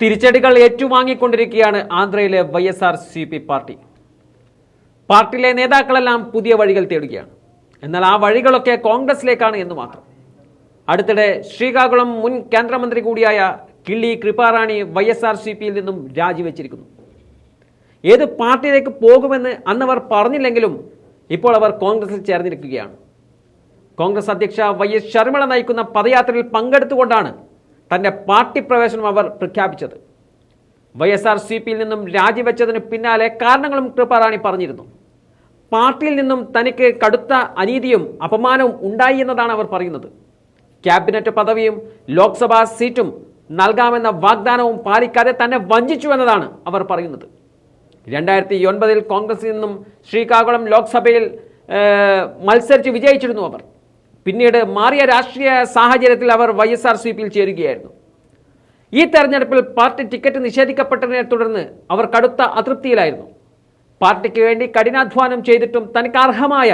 തിരിച്ചടികൾ ഏറ്റുവാങ്ങിക്കൊണ്ടിരിക്കുകയാണ് ആന്ധ്രയിലെ Y S R C P party. പാർട്ടിയിലെ നേതാക്കളെല്ലാം പുതിയ വഴികൾ തേടുകയാണ്. എന്നാൽ ആ വഴികളൊക്കെ കോൺഗ്രസിലേക്കാണ് എന്ന് മാത്രം. അടുത്തിടെ ശ്രീകാകുളം മുൻ കേന്ദ്രമന്ത്രി കൂടിയായ Killi Kruparani Y S R C പിയിൽ നിന്നും രാജിവെച്ചിരിക്കുന്നു. ഏത് പാർട്ടിയിലേക്ക് പോകുമെന്ന് അന്നവർ പറഞ്ഞില്ലെങ്കിലും ഇപ്പോൾ അവർ കോൺഗ്രസിൽ ചേർന്നിരിക്കുകയാണ്. കോൺഗ്രസ് അധ്യക്ഷ വൈ എസ് ശർമിള നയിക്കുന്ന പദയാത്രയിൽ പങ്കെടുത്തുകൊണ്ടാണ് തന്റെ പാർട്ടി പ്രവേശനം അവർ പ്രഖ്യാപിച്ചത്. വൈ എസ് ആർ സി പിയിൽ നിന്നും രാജിവെച്ചതിന് പിന്നാലെ കാരണങ്ങളും കൃപാറാണി പറഞ്ഞിരുന്നു. പാർട്ടിയിൽ നിന്നും തനിക്ക് കടുത്ത അനീതിയും അപമാനവും ഉണ്ടായി എന്നതാണ് അവർ പറയുന്നത്. ക്യാബിനറ്റ് പദവിയും ലോക്സഭാ സീറ്റും നൽകാമെന്ന വാഗ്ദാനവും പാലിക്കാതെ തന്നെ വഞ്ചിച്ചു എന്നതാണ് അവർ പറയുന്നത്. രണ്ടായിരത്തി ഒൻപതിൽ കോൺഗ്രസിൽ നിന്നും ശ്രീകാകുളം ലോക്സഭയിൽ മത്സരിച്ച് വിജയിച്ചിരുന്നു അവർ. പിന്നീട് മാറിയ രാഷ്ട്രീയ സാഹചര്യത്തിൽ അവർ വൈ എസ് ആർ സി പിയിൽ ചേരുകയായിരുന്നു. ഈ തെരഞ്ഞെടുപ്പിൽ പാർട്ടി ടിക്കറ്റ് നിഷേധിക്കപ്പെട്ടതിനെ തുടർന്ന് അവർ കടുത്ത അതൃപ്തിയിലായിരുന്നു. പാർട്ടിക്ക് വേണ്ടി കഠിനാധ്വാനം ചെയ്തിട്ടും തനിക്ക് അർഹമായ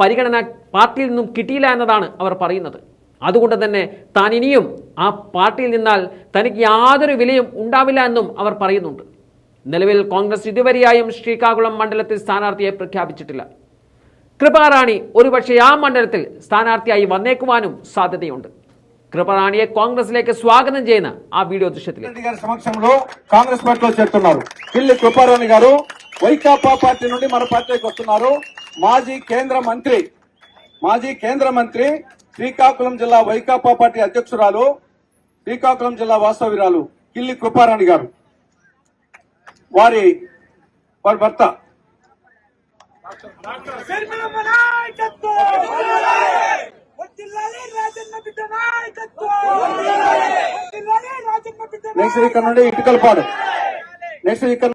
പരിഗണന പാർട്ടിയിൽ നിന്നും കിട്ടിയില്ല എന്നതാണ് അവർ പറയുന്നത്. അതുകൊണ്ട് തന്നെ താൻ ഇനിയും ആ പാർട്ടിയിൽ നിന്നാൽ തനിക്ക് യാതൊരു വിലയും ഉണ്ടാവില്ല എന്നും അവർ പറയുന്നുണ്ട്. നിലവിൽ കോൺഗ്രസ് ഇതുവരെയായും ശ്രീകാകുളം മണ്ഡലത്തിൽ സ്ഥാനാർത്ഥിയെ പ്രഖ്യാപിച്ചിട്ടില്ല. കൃപാറാണി ഒരുപക്ഷെ ആ മണ്ഡലത്തിൽ സ്ഥാനാർത്ഥിയായി വന്നേക്കുവാനും സാധ്യതയുണ്ട് കൃപാറാണിയെ കോൺഗ്രസിലേക്ക് സ്വാഗതം ചെയ്യുന്ന ആ വീഡിയോ ദൃശ്യത്തിൽ రెడ్డి గారి సమక్షంలో కాంగ్రెస్ పార్టీలో చేరుతున్నారు పిల్లి కృపారాణి గారు వైకాపా పార్టీ నుండి మన పార్టీకి వస్తున్నారు మాజీ కేంద్ర మంత్రి మాజీ కేంద్ర మంత్రి శ్రీకాకుళం జిల్లా వైకాపా పార్టీ అధ్యక్షురాలు శ్రీకాకుళం జిల్లా వాస్తవ్యురాలు కిల్లి కృపారాణి గారు వారి వారి భర్త శర్మిలమ్మ నాయకత్వం! వడ్డిల్లాలి రాజన్న బిడ్డ నాయకత్వం! వడ్డిల్లాలి! రాజన్న బిడ్డ నెక్స్ట్ ఇక్కడ నుండి ఇటుకలపాడు నెక్స్ట్ ఇక్కడ